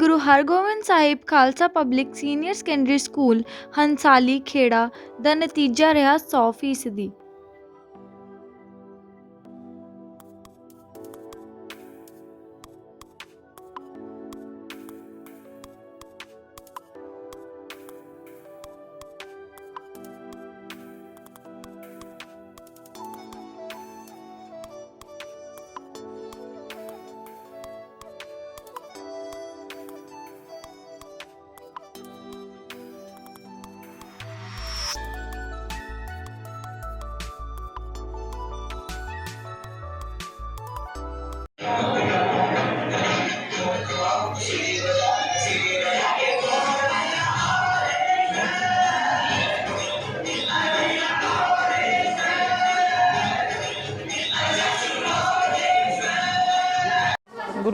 Guru Hargobind Sahib Khalsa public senior secondary school Hansali Khera ਦਾ ਨਤੀਜਾ ਰਿਹਾ 100%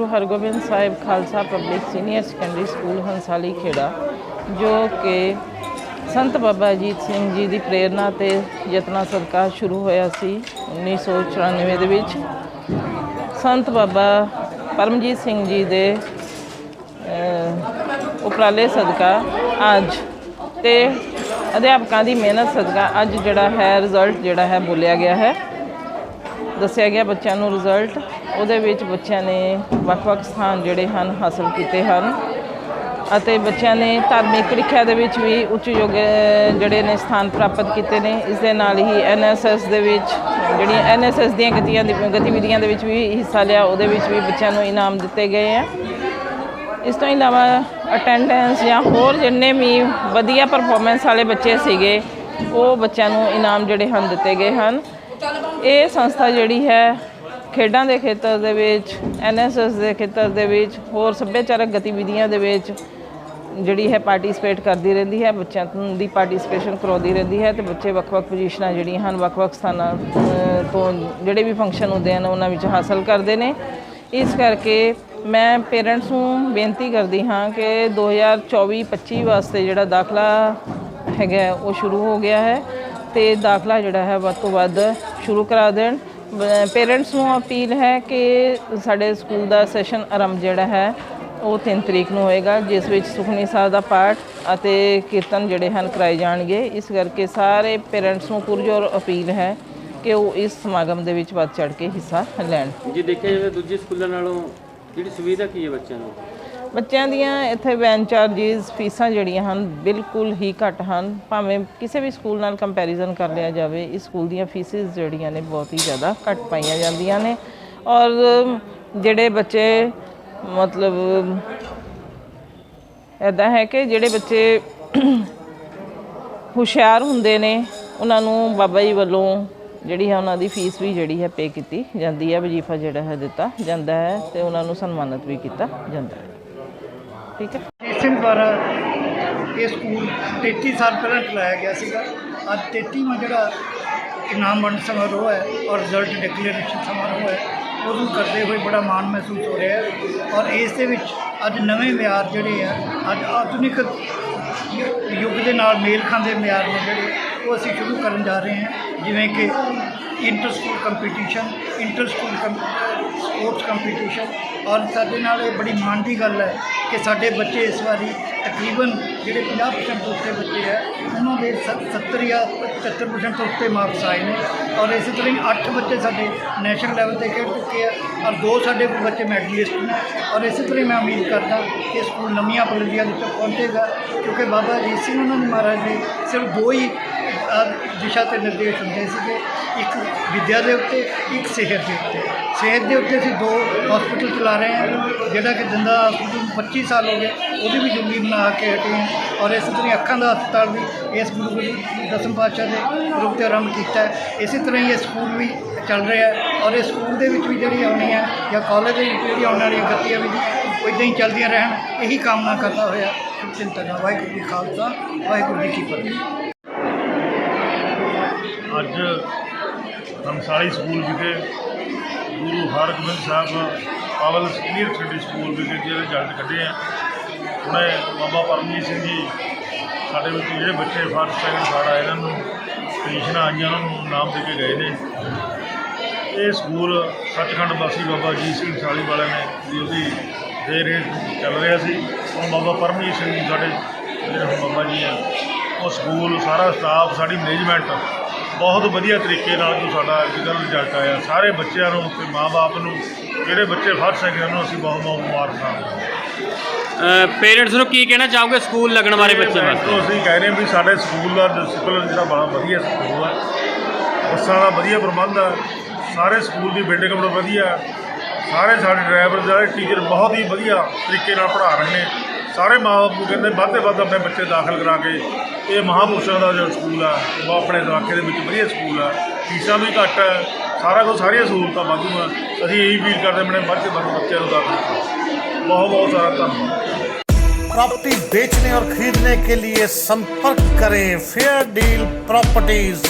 Guru Hargobind Sahib Khalsa public senior secondary school Hansali Khera, ਜੋ ਕਿ ਸੰਤ ਬਾਬਾ ਅਜੀਤ ਸਿੰਘ ਜੀ ਦੀ ਪ੍ਰੇਰਣਾ ਤੇ ਯਤਨਾ ਸਦਕਾ ਸ਼ੁਰੂ ਹੋਇਆ ਸੀ 1994 ਦੇ ਵਿੱਚ। ਸੰਤ ਬਾਬਾ ਪਰਮਜੀਤ ਸਿੰਘ ਜੀ ਦੇ ਉਪਰਾਲੇ ਸਦਕਾ ਅੱਜ ਤੇ ਅਧਿਆਪਕਾਂ ਦੀ ਮਿਹਨਤ ਸਦਕਾ ਅੱਜ ਜਿਹੜਾ ਹੈ ਰਿਜ਼ਲਟ ਜਿਹੜਾ ਹੈ ਬੋਲਿਆ ਗਿਆ ਹੈ। ਦੱਸਿਆ ਗਿਆ ਬੱਚਿਆਂ ਨੂੰ ਰਿਜ਼ਲਟ ਉਹਦੇ ਵਿੱਚ ਬੱਚਿਆਂ ਨੇ ਵੱਖ-ਵੱਖ ਸਥਾਨ ਜਿਹੜੇ ਹਨ ਹਾਸਲ ਕੀਤੇ ਹਨ। ਅਤੇ ਬੱਚਿਆਂ ਨੇ ਧਾਰਮਿਕ ਪ੍ਰੀਖਿਆ ਦੇ ਵਿੱਚ ਵੀ ਉੱਚ ਯੋਗ ਜਿਹੜੇ ਨੇ ਸਥਾਨ ਪ੍ਰਾਪਤ ਕੀਤੇ ਨੇ। ਇਸ ਦੇ ਨਾਲ ਹੀ ਐਨਐਸਐਸ ਦੇ ਵਿੱਚ, ਜਿਹੜੀਆਂ ਐਨਐਸਐਸ ਦੀਆਂ ਗਤੀਆਂ ਗਤੀਵਿਧੀਆਂ ਦੇ ਵਿੱਚ ਵੀ ਹਿੱਸਾ ਲਿਆ, ਉਹਦੇ ਵਿੱਚ ਵੀ ਬੱਚਿਆਂ ਨੂੰ ਇਨਾਮ ਦਿੱਤੇ ਗਏ ਆ। ਇਸ ਤੋਂ ਇਲਾਵਾ ਅਟੈਂਡੈਂਸ ਜਾਂ ਹੋਰ ਜਿੰਨੇ ਵੀ ਵਧੀਆ ਪਰਫਾਰਮੈਂਸ ਵਾਲੇ ਬੱਚੇ ਸੀਗੇ, ਉਹ ਬੱਚਿਆਂ ਨੂੰ ਇਨਾਮ ਜਿਹੜੇ ਹਨ ਦਿੱਤੇ ਗਏ ਹਨ। ਇਹ ਸੰਸਥਾ ਜਿਹੜੀ ਹੈ ਖੇਡਾਂ ਦੇ ਖੇਤਰ ਦੇ ਵਿੱਚ ਐਨਐਸਐਸ ਦੇ ਖੇਤਰ ਦੇ ਵਿੱਚ, ਹੋਰ ਸੱਭਿਆਚਾਰਕ ਗਤੀਵਿਧੀਆਂ ਦੇ ਵਿੱਚ ਜਿਹੜੀ ਹੈ ਪਾਰਟਿਸਿਪੇਟ ਕਰਦੀ ਰਹਿੰਦੀ ਹੈ, ਬੱਚਿਆਂ ਦੀ ਪਾਰਟਿਸਿਪੇਸ਼ਨ ਕਰਾਉਂਦੀ ਰਹਿੰਦੀ ਹੈ ਤੇ ਬੱਚੇ ਵੱਖ-ਵੱਖ ਪੋਜੀਸ਼ਨਾਂ ਜਿਹੜੀਆਂ ਹਨ, ਵੱਖ-ਵੱਖ ਸਥਾਨਾਂ ਤੋਂ ਜਿਹੜੇ ਵੀ ਫੰਕਸ਼ਨ ਹੁੰਦੇ ਹਨ, ਉਹਨਾਂ ਵਿੱਚ ਹਾਸਲ ਕਰਦੇ ਨੇ। ਇਸ ਕਰਕੇ ਮੈਂ ਪੇਰੈਂਟਸ ਨੂੰ ਬੇਨਤੀ ਕਰਦੀ ਹਾਂ ਕਿ 2024-25 ਵਾਸਤੇ ਜਿਹੜਾ ਦਾਖਲਾ ਹੈਗਾ, ਉਹ ਸ਼ੁਰੂ ਹੋ ਗਿਆ ਹੈ ਤੇ ਦਾਖਲਾ ਜਿਹੜਾ ਹੈ, ਵੱਧ ਤੋਂ ਵੱਧ ਸ਼ੁਰੂ ਕਰਾ ਦੇਣ। ਪੇਰੈਂਟਸ ਨੂੰ ਅਪੀਲ ਹੈ ਕਿ ਸਾਡੇ ਸਕੂਲ ਦਾ ਸੈਸ਼ਨ ਆਰੰਭ ਜਿਹੜਾ ਹੈ, ਉਹ 3 ਤਰੀਕ ਨੂੰ ਹੋਏਗਾ, ਜਿਸ ਵਿੱਚ ਸੁਖਮਨੀ ਸਾਹਿਬ ਦਾ ਪਾਠ ਅਤੇ ਕੀਰਤਨ ਜਿਹੜੇ ਹਨ ਕਰਾਏ ਜਾਣਗੇ। ਇਸ ਕਰਕੇ ਸਾਰੇ ਪੇਰੈਂਟਸ ਨੂੰ ਪੁਰਜੋਰ ਅਪੀਲ ਹੈ ਕਿ ਉਹ ਇਸ ਸਮਾਗਮ ਦੇ ਵਿੱਚ ਵੱਧ ਚੜ ਕੇ ਹਿੱਸਾ ਲੈਣ। ਜੀ, ਦੇਖਿਆ ਜਾਵੇ ਦੂਜੇ ਸਕੂਲਾਂ ਨਾਲੋਂ ਜਿਹੜੀ ਸੁਵਿਧਾ ਕੀ ਹੈ ਬੱਚਿਆਂ ਨੂੰ? ਬੱਚਿਆਂ ਦੀਆਂ ਇੱਥੇ ਵੈਨ ਚਾਰजेस ਫੀਸਾਂ ਜਿਹੜੀਆਂ ਹਨ, ਬਿਲਕੁਲ ਹੀ ਘੱਟ ਹਨ। ਭਾਵੇਂ ਕਿਸੇ ਵੀ ਸਕੂਲ ਨਾਲ ਕੰਪੈਰੀਜ਼ਨ ਕਰ ਲਿਆ ਜਾਵੇ, ਇਸ ਸਕੂਲ ਦੀਆਂ ਫੀਸਿਸ ਜਿਹੜੀਆਂ ਨੇ ਬਹੁਤ ਹੀ ਜ਼ਿਆਦਾ ਘੱਟ ਪਾਈਆਂ ਜਾਂਦੀਆਂ ਨੇ। ਔਰ ਜਿਹੜੇ ਬੱਚੇ, ਮਤਲਬ ਐਦਾਂ ਹੈ ਕਿ ਜਿਹੜੇ ਬੱਚੇ ਹੁਸ਼ਿਆਰ ਹੁੰਦੇ ਨੇ, ਉਹਨਾਂ ਨੂੰ ਬਾਬਾ ਜੀ ਵੱਲੋਂ ਜਿਹੜੀ ਹੈ ਉਹਨਾਂ ਦੀ ਫੀਸ ਵੀ ਜਿਹੜੀ ਹੈ ਪੇ ਕੀਤੀ ਜਾਂਦੀ ਹੈ, ਵਜੀਫਾ ਜਿਹੜਾ ਹੈ ਦਿੱਤਾ ਜਾਂਦਾ ਹੈ ਤੇ ਉਹਨਾਂ ਨੂੰ ਸਨਮਾਨਿਤ ਵੀ ਕੀਤਾ ਜਾਂਦਾ ਹੈ। ਠੀਕ ਹੈ? ਜੀਤ ਦੁਆਰਾ ਇਹ ਸਕੂਲ 33 ਸਾਲ ਪਹਿਲਾਂ ਚਲਾਇਆ ਗਿਆ ਸੀਗਾ। ਅੱਜ 33ਵਾਂ ਜਿਹੜਾ ਇਨਾਮ ਵੰਡ ਸਮਾਰੋਹ ਹੈ ਔਰ ਰਿਜ਼ਲਟ ਡਿਕਲੇਰੇਸ਼ਨ ਸਮਾਰੋਹ ਹੈ, ਉਹਨੂੰ ਕਰਦੇ ਹੋਏ ਬੜਾ ਮਾਣ ਮਹਿਸੂਸ ਹੋ ਰਿਹਾ ਹੈ। ਔਰ ਇਸ ਦੇ ਵਿੱਚ ਅੱਜ ਨਵੇਂ ਮਿਆਰ ਜਿਹੜੇ ਆ, ਅੱਜ ਆਧੁਨਿਕ ਯੁ- ਯੁੱਗ ਦੇ ਨਾਲ ਮੇਲ ਖਾਂਦੇ ਮਿਆਰ ਨੇ ਜਿਹੜੇ, ਉਹ ਅਸੀਂ ਸ਼ੁਰੂ ਕਰਨ ਜਾ ਰਹੇ ਹਾਂ। ਜਿਵੇਂ ਕਿ inter school competition inter school sports competition ਔਰ ਸਾਡੇ ਨਾਲ ਇਹ ਬੜੀ ਮਾਣ ਦੀ ਗੱਲ ਹੈ ਕਿ ਸਾਡੇ ਬੱਚੇ ਇਸ ਵਾਰੀ ਤਕਰੀਬਨ ਜਿਹੜੇ 50% ਤੋਂ ਉੱਤੇ ਬੱਚੇ ਹੈ, ਉਹਨਾਂ ਦੇ 70 ਜਾਂ 75% ਤੋਂ ਉੱਤੇ ਮਾਰਕਸ ਆਏ ਨੇ ਔਰ ਇਸੇ ਤਰ੍ਹਾਂ ਹੀ 8 ਬੱਚੇ ਸਾਡੇ ਨੈਸ਼ਨਲ ਲੈਵਲ ਤੇ ਖੇਡ ਚੁੱਕੇ ਆ ਔਰ ਦੋ ਸਾਡੇ ਬੱਚੇ ਮੈਡਲਿਸਟ ਨੇ ਔਰ ਇਸੇ ਤਰ੍ਹਾਂ ਹੀ ਮੈਂ ਉਮੀਦ ਕਰਦਾ ਕਿ ਸਕੂਲ ਨਵੀਆਂ ਬੁਲੰਦੀਆਂ ਦੇ ਪਹੁੰਚੇਗਾ ਕਿਉਂਕਿ ਬਾਬਾ ਅਜੀਤ ਸਿੰਘ ਉਹਨਾਂ ਦੇ ਮਹਾਰਾਜ ਨੇ ਸਿਰਫ ਦੋ ਹੀ ਦਿਸ਼ਾ ਤੇ ਨਿਰਦੇਸ਼ ਹੁੰਦੇ ਸੀਗੇ ਇੱਕ ਵਿੱਦਿਆ ਦੇ ਉੱਤੇ, ਇੱਕ ਸਿਹਤ ਦੇ ਉੱਤੇ। ਸਿਹਤ ਦੇ ਉੱਤੇ ਅਸੀਂ ਦੋ ਹਸਪੀਟਲ ਚਲਾ ਰਹੇ ਹਾਂ, ਜਿਹੜਾ ਕਿ ਦੰਦਾ ਹਸਪੀਟਲ ਨੂੰ 25 ਸਾਲ ਹੋ ਗਏ, ਉਹਦੀ ਵੀ ਜੁਗੀ ਬਣਾ ਕੇ ਹਟੇ ਹਾਂ ਔਰ ਇਸ ਤਰ੍ਹਾਂ ਹੀ ਅੱਖਾਂ ਦਾ ਹਸਪਤਾਲ ਵੀ ਇਸ ਗੁਰੂ ਦਸਮ ਪਾਤਸ਼ਾਹ ਦੇ ਰੂਪ ਤੇ ਆਰੰਭ ਕੀਤਾ ਹੈ। ਇਸੇ ਤਰ੍ਹਾਂ ਹੀ ਇਹ ਸਕੂਲ ਵੀ ਚੱਲ ਰਿਹਾ ਹੈ ਔਰ ਇਹ ਸਕੂਲ ਦੇ ਵਿੱਚ ਵੀ ਜਿਹੜੀ ਆਉਣੀ ਹੈ ਜਾਂ ਕਾਲਜ ਦੇ ਵਿੱਚ ਜਿਹੜੀ ਆਉਣ ਵਾਲੀਆਂ ਗਤੀਆਂ ਵੀ ਇਦਾਂ ਹੀ ਚੱਲਦੀਆਂ ਰਹਿਣ, ਇਹੀ ਕਾਮਨਾ ਕਰਦਾ ਹੋਇਆ ਸ਼ੁਭ ਚਿੰਤਨ ਵਾਹਿਗੁਰੂ ਜੀ ਖਾਲਸਾ, ਵਾਹਿਗੁਰੂ ਜੀ ਕੀ ਫਤਿਹ। ਅੱਜ ਹੰਸਾਲੀ ਸਕੂਲ ਵਿਖੇ ਗੁਰੂ ਹਰਗੋਬਿੰਦ ਸਾਹਿਬ ਪਾਵਲ ਸੀਨੀਅਰ ਸੈਕੰਡਰੀ ਸਕੂਲ ਵਿਖੇ ਜਿਹੜੇ ਰਿਜ਼ਲਟ ਕੱਢੇ ਆ। ਉਹਨੇ ਬਾਬਾ ਪਰਮਜੀਤ ਸਿੰਘ ਜੀ ਸਾਡੇ ਵਿੱਚ ਜਿਹੜੇ ਬੱਚੇ ਫਸਟ ਸੈਕਿੰਡ ਥਰਡ ਆਏ ਇਹਨਾਂ ਨੂੰ ਪੋਜੀਸ਼ਨਾਂ ਆਈਆਂ, ਉਹਨਾਂ ਨੂੰ ਨਾਮ ਦੇ ਕੇ ਗਏ ਨੇ। ਇਹ ਸਕੂਲ ਸੱਚਖੰਡ ਵਾਸੀ ਬਾਬਾ ਅਜੀਤ ਸਿੰਘ ਸਾਲੀ ਵਾਲਿਆਂ ਨੇ ਦੀ ਉਹਦੀ ਦੇਰ ਹੇਠ ਚੱਲ ਰਿਹਾ ਸੀ। ਹੁਣ ਬਾਬਾ ਪਰਮਜੀਤ ਸਿੰਘ ਜੀ ਸਾਡੇ ਜਿਹੜੇ ਬਾਬਾ ਜੀ ਆ, ਉਹ ਸਕੂਲ ਸਾਰਾ ਸਟਾਫ ਸਾਡੀ ਮੈਨੇਜਮੈਂਟ ਬਹੁਤ ਵਧੀਆ ਤਰੀਕੇ ਨਾਲ ਜੋ ਸਾਡਾ ਕੱਲ੍ਹ ਰਿਜ਼ਲਟ ਆਇਆ ਸਾਰੇ ਬੱਚਿਆਂ ਨੂੰ ਤੇ ਮਾਪੇ ਨੂੰ ਜਿਹੜੇ ਬੱਚੇ ਫਸਟ ਸੈਕਿੰਡ ਉਹਨਾਂ ਨੂੰ ਅਸੀਂ ਬਹੁਤ ਬਹੁਤ ਮੁਬਾਰਕਾਂ ਪੇਰੈਂਟਸ ਨੂੰ ਕੀ ਕਹਿਣਾ ਚਾਹੋਗੇ ਸਕੂਲ ਲੱਗਣ ਬਾਰੇ ਬੱਚੇ ਵਾਸਤੇ? ਤੋਂ ਅਸੀਂ ਕਹਿ ਰਹੇ ਵੀ ਸਾਡੇ ਸਕੂਲ ਦਾ ਡਿਸਪਲਿਨ ਜਿਹੜਾ ਬੜਾ ਵਧੀਆ ਸਕੂਲ ਹੈ। ਬੱਸਾਂ ਦਾ ਵਧੀਆ ਪ੍ਰਬੰਧ ਹੈ। ਸਾਰੇ ਸਕੂਲ ਦੀ ਬਿਲਡਿੰਗ ਬੜਾ ਵਧੀਆ। ਸਾਰੇ ਸਾਡੇ ਡਰਾਈਵਰ ਜਿਹੜੇ ਟੀਚਰ ਬਹੁਤ ਹੀ ਵਧੀਆ ਤਰੀਕੇ ਨਾਲ ਪੜ੍ਹਾ ਰਹੇ ਨੇ। ਸਾਰੇ ਮਾਪੇ ਨੂੰ ਕਹਿੰਦੇ ਵੱਧ ਤੋਂ ਵੱਧ ਆਪਣੇ ਬੱਚੇ ਦਾਖਲ ਕਰਾ ਕੇ ਇਹ ਮਹਾਂਪੁਰਸ਼ਾਂ ਦਾ ਜੋ ਸਕੂਲ ਆ ਉਹ ਆਪਣੇ ਇਲਾਕੇ ਦੇ ਵਿੱਚ ਵਧੀਆ ਸਕੂਲ ਆ ਫੀਸਾਂ ਵੀ ਘੱਟ ਹੈ ਸਾਰਾ ਕੁਝ ਸਾਰੀਆਂ ਸਹੂਲਤਾਂ ਵਾਧੂ ਆ ਅਸੀਂ ਇਹੀ ਅਪੀਲ ਕਰਦੇ ਆਪਣੇ ਵੱਧ ਤੋਂ ਵੱਧ ਬੱਚਿਆਂ ਨੂੰ ਦਾਖਲ ਕਰੋ ਬਹੁਤ ਬਹੁਤ ਸਾਰਾ ਧੰਨਵਾਦ प्रॉपर्टी बेचने और खरीदने के लिए संपर्क करें फेयर डील प्रॉपर्टीज